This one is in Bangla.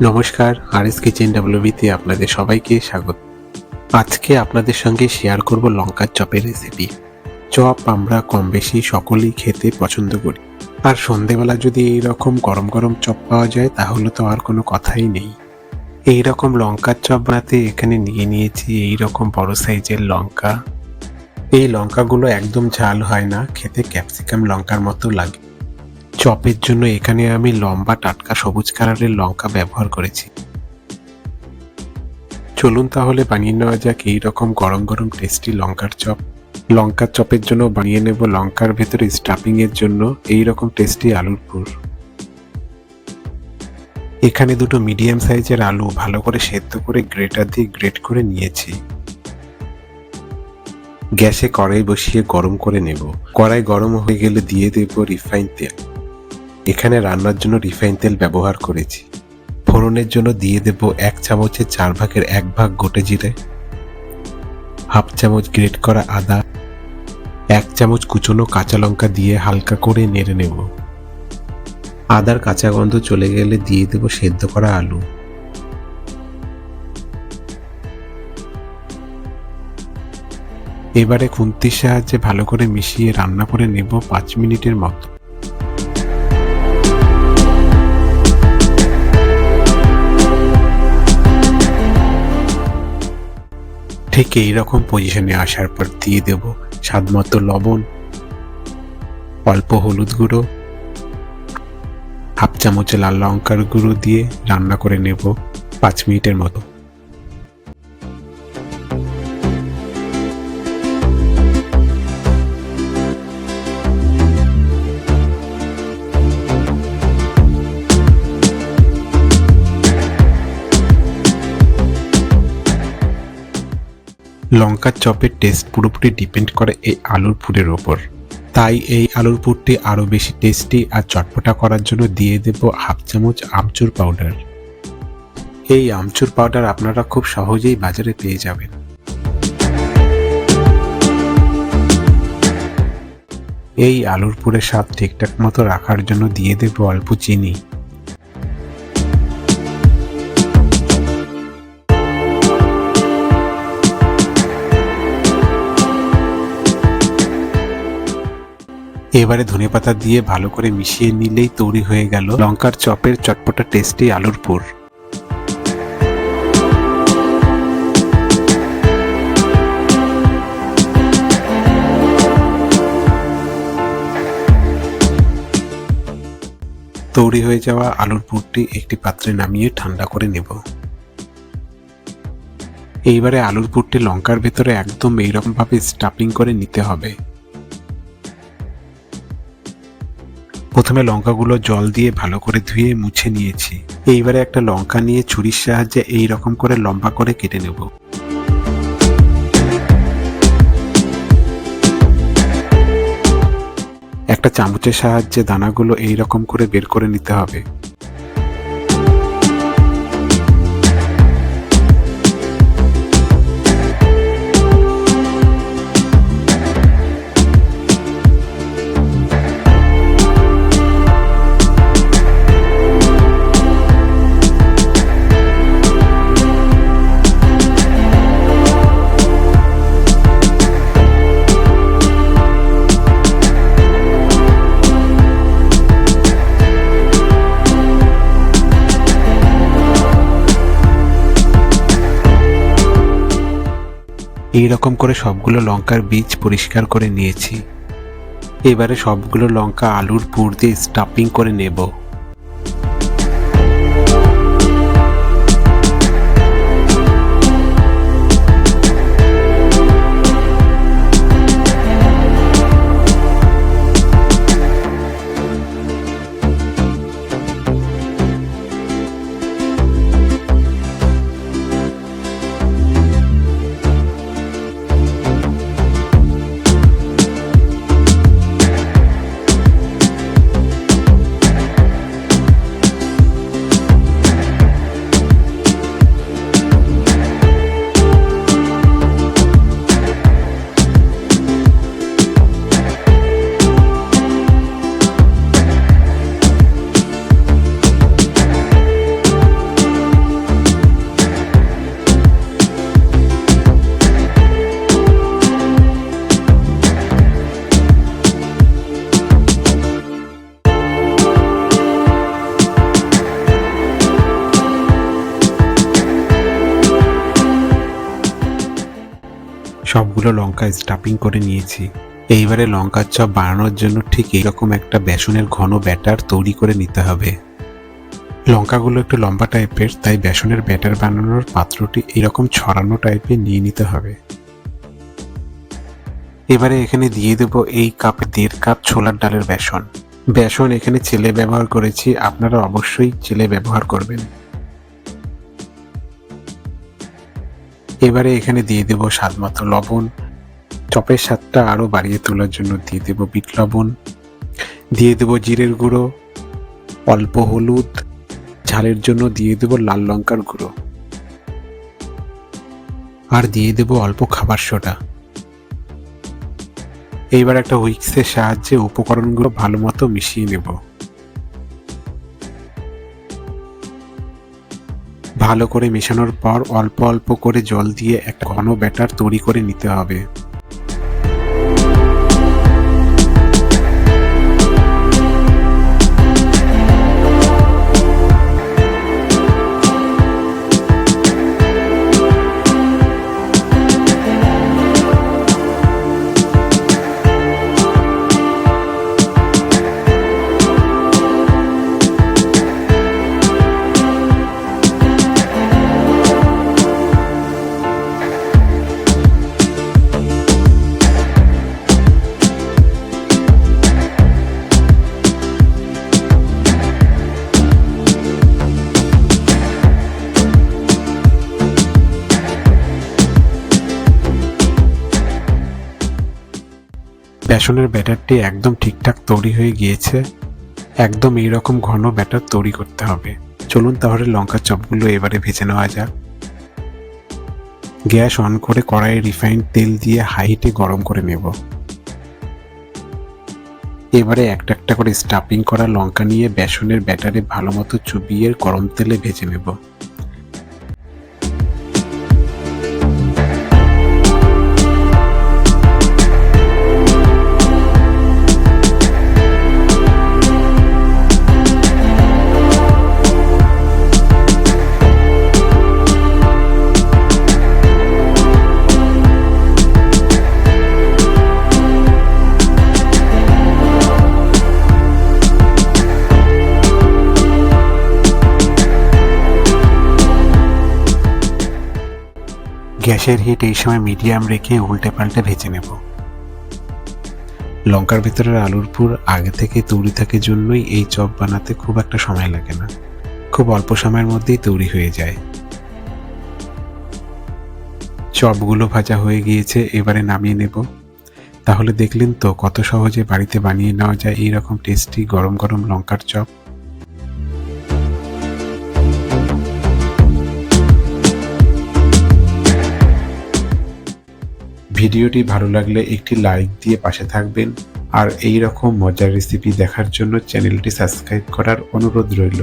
নমস্কার আর এস কিচেন ডাব্লিউবিতে আপনাদের সবাইকে স্বাগত। আজকে আপনাদের সঙ্গে শেয়ার করব লঙ্কার চপের রেসিপি চপ আমরা কম বেশি সকলেই খেতে পছন্দ করি। আর সন্ধেবেলা যদি এই রকম গরম গরম চপ পাওয়া যায়, তাহলে তো আর কোনো কথাই নেই। এই রকম লঙ্কার চপ বানাতে এখানে নিয়ে নিয়েছি এই রকম বড় সাইজের লঙ্কা। এই লঙ্কাগুলো একদম ঝাল হয় না, খেতে ক্যাপসিকাম লঙ্কার মতো লাগে। চপের জন্য এখানে আমি লম্বা টাটকা সবুজ কালারের লঙ্কা ব্যবহার করেছি। চলুন তাহলে বানিয়ে নেওয়া যাক এই রকম গরম গরম টেস্টি লঙ্কার চপ। লঙ্কার চপের জন্য বানিয়ে নেব লঙ্কার ভেতরে স্টাফিং এর জন্য এই রকম টেস্টি আলুর পুর। এখানে দুটো মিডিয়াম সাইজের আলু ভালো করে সেদ্ধ করে গ্রেটার দিয়ে গ্রেট করে নিয়েছি। গ্যাসে কড়াই বসিয়ে গরম করে নেব। কড়াই গরম হয়ে গেলে দিয়ে দেব রিফাইন তেল। এখানে রান্নার জন্য রিফাইন তেল ব্যবহার করেছি। ফোড়নের জন্য দিয়ে দেব এক চামচের চার ভাগের এক ভাগ গোটে জিরে, হাফ চামচ গ্রেট করা আদা, এক চামচ কুচনো কাঁচা লঙ্কা দিয়ে হালকা করে নেড়ে নেব। আদার কাঁচা গন্ধ চলে গেলে দিয়ে দেব সেদ্ধ করা আলু। এবারে খুন্তির সাহায্যে ভালো করে মিশিয়ে রান্না করে নেব পাঁচ মিনিটের মতো। ঠিক এইরকম পজিশনে আসার পর দিয়ে দেব স্বাদমতো লবণ, অল্প হলুদ গুঁড়ো, হাফ চামচ লাল লঙ্কার গুঁড়ো দিয়ে রান্না করে নেব পাঁচ মিনিটের মতো। লঙ্কার চপের টেস্ট পুরোপুরি ডিপেন্ড করে এই আলুর পুরের ওপর। তাই এই আলুর পুরটি আরও বেশি টেস্টি আর চটপটা করার জন্য দিয়ে দেব হাফ চামচ আমচুর পাউডার এই আমচুর পাউডার আপনারা খুব সহজেই বাজারে পেয়ে যাবেন। এই আলুর পুরের স্বাদ ঠিকঠাক মতো রাখার জন্য দিয়ে দেব অল্প চিনি। এবারে ধনেপাতা দিয়ে ভালো করে মিশিয়ে নিলেই তৈরি হয়ে গেল লঙ্কার চপের চটপটা টেস্টি আলুর পুর। তৈরি হয়ে যাওয়া আলুর পুরটি একটি পাত্রে নামিয়ে ঠান্ডা করে নেব। এইবারে আলুর পুরটি লঙ্কার ভেতরে একদম এইরকম ভাবে স্টাফিং করে নিতে হবে। প্রথমে লঙ্কাগুলো জল দিয়ে ভালো করে ধুয়ে মুছে নিয়েছি। এইবারে একটা লঙ্কা নিয়ে ছুরির সাহায্যে এই রকম করে লম্বা করে কেটে নেব। একটা চামচের সাহায্যে দানাগুলো এই রকম করে বের করে নিতে হবে। এই রকম করে সবগুলো লঙ্কার বীজ পরিষ্কার করে নিয়েছি। এবারে সবগুলো লঙ্কা আলুর পুর দিয়ে স্টাফিং করে নেব। সবগুলো লঙ্কা স্টাফিং করে নিয়েছি। এইবারে লঙ্কার চপ বানানোর জন্য ঠিক এইরকম একটা বেসনের ঘন ব্যাটার তৈরি করে নিতে হবে। লঙ্কাগুলো একটু লম্বা টাইপের, তাই বেসনের ব্যাটার বানানোর পাত্রটি এরকম ছড়ানো টাইপের নিয়ে নিতে হবে। এবারে এখানে দিয়ে দেবো এই কাপে, দেড় কাপ ছোলার ডালের বেসন। বেসন এখানে ছেলে ব্যবহার করেছি, আপনারা অবশ্যই ছেলে ব্যবহার করবেন। এবারে এখানে দিয়ে দেবো স্বাদ মতো লবণ। চপের স্বাদটা আরও বাড়িয়ে তোলার জন্য দিয়ে দেবো বিট লবণ। দিয়ে দেবো জিরের গুঁড়ো, অল্প হলুদ, ঝালের জন্য দিয়ে দেবো লাল লঙ্কার গুঁড়ো। আর দিয়ে দেবো অল্প খাবার সোডা। এইবার একটা হুইক্সের সাহায্যে উপকরণগুলো ভালো মতো মিশিয়ে নেব। ভালো করে মেশানোর পর অল্প অল্প করে জল দিয়ে এক ঘন ব্যাটার তৈরি করে নিতে হবে। বেসনের ব্যাটারটি একদম ঠিকঠাক তৈরি হয়ে গিয়েছে। একদম এইরকম ঘন ব্যাটার তৈরি করতে হবে। চলুন তাহলে লঙ্কার চপগুলো এবারে ভেজে নেওয়া যাক। গ্যাস অন করে কড়াইয়ে রিফাইন্ড তেল দিয়ে হাই হিটে গরম করে নেব। এবারে একটা একটা করে স্টাফিং করা লঙ্কা নিয়ে বেসনের ব্যাটারে ভালো মতো চুবিয়ে গরম তেলে ভেজে নেব। গ্যাসের হিট এই সময় মিডিয়াম রেখে উল্টে পাল্টে ভেজে নেব। লঙ্কার ভিতরের আলুর পুর আগে থেকে তৈরি থাকে জন্যই এই চপ বানাতে খুব একটা সময় লাগে না। খুব অল্প সময়ের মধ্যেই তৈরি হয়ে যায়। চপগুলো ভাজা হয়ে গিয়েছে, এবারে নামিয়ে নেব। তাহলে দেখলেন তো কত সহজে বাড়িতে বানিয়ে নেওয়া যায় এইরকম টেস্টি গরম গরম লঙ্কার চপ। ভিডিওটি ভালো লাগলে একটি লাইক দিয়ে পাশে থাকবেন আর এই রকম মজার রেসিপি দেখার জন্য চ্যানেলটি সাবস্ক্রাইব করার অনুরোধ রইল।